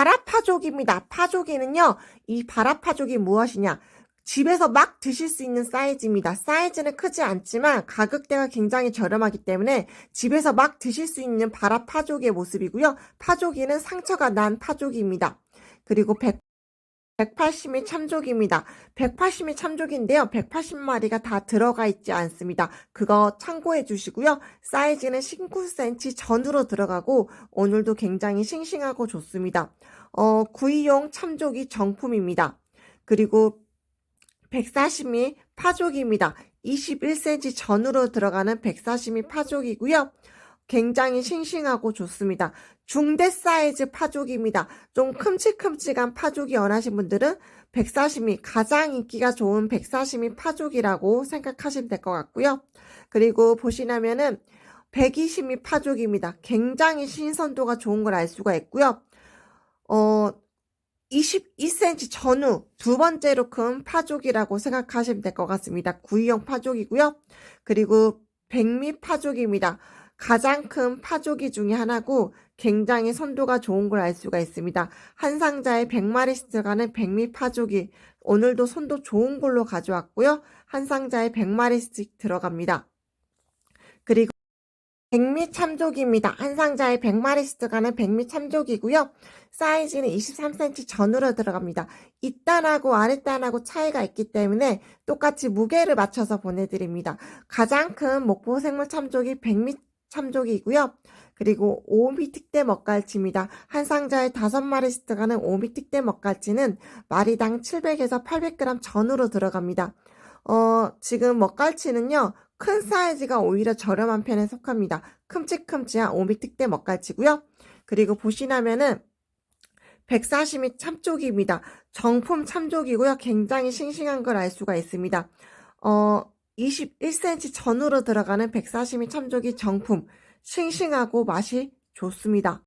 바라파조기입니다. 파조기는요, 이 바라파조기 무엇이냐? 집에서 막 드실 수 있는 사이즈입니다. 사이즈는 크지 않지만 가격대가 굉장히 저렴하기 때문에 집에서 막 드실 수 있는 바라 파조기의 모습이고요. 파조기는 상처가 난 파조기입니다. 그리고 100, 180이 참조기입니다. 180이 참조기인데요. 180마리가 다 들어가 있지 않습니다. 그거 참고해 주시고요. 사이즈는 19cm 전으로 들어가고 오늘도 굉장히 싱싱하고 좋습니다. 어, 구이용 참조기 정품입니다. 그리고 140미 파족입니다. 21cm 전으로 들어가는 140미 파족이고요. 굉장히 싱싱하고 좋습니다. 중대 사이즈 파족입니다. 좀 큼직큼직한 파족이 원하신 분들은 140미 가장 인기가 좋은 140미 파족이라고 생각하시면 될 것 같고요. 그리고 보시면은 120미 파족입니다. 굉장히 신선도가 좋은 걸 알 수가 있고요. 어, 22cm 전후 두 번째로 큰 파족이라고 생각하시면 될 것 같습니다. 구이용 파족이고요. 그리고 백미 파족입니다. 가장 큰 파조기 중에 하나고 굉장히 선도가 좋은 걸 알 수가 있습니다. 한 상자에 100마리씩 들어가는 백미 파조기 오늘도 선도 좋은 걸로 가져왔고요. 한 상자에 100마리씩 들어갑니다. 그리고 백미 참조기입니다. 한 상자에 100마리씩 들어가는 백미 참조기고요. 사이즈는 23cm 전으로 들어갑니다. 윗단하고 아랫단하고 차이가 있기 때문에 똑같이 무게를 맞춰서 보내드립니다. 가장 큰 목포 생물 참조기 100미 참조기이고요. 그리고 오미 특대 먹갈치입니다. 한 상자에 5마리씩 들어가는 오미 특대 먹갈치는 마리당 700에서 800g 전으로 들어갑니다. 어, 지금 먹갈치는요, 큰 사이즈가 오히려 저렴한 편에 속합니다. 큼직큼직한 오미 특대 먹갈치고요. 그리고 보시나면은 140이 참조기입니다. 정품 참조기고요. 굉장히 싱싱한 걸 알 수가 있습니다. 어, 21cm 전후로 들어가는 140이 참조기 정품. 싱싱하고 맛이 좋습니다.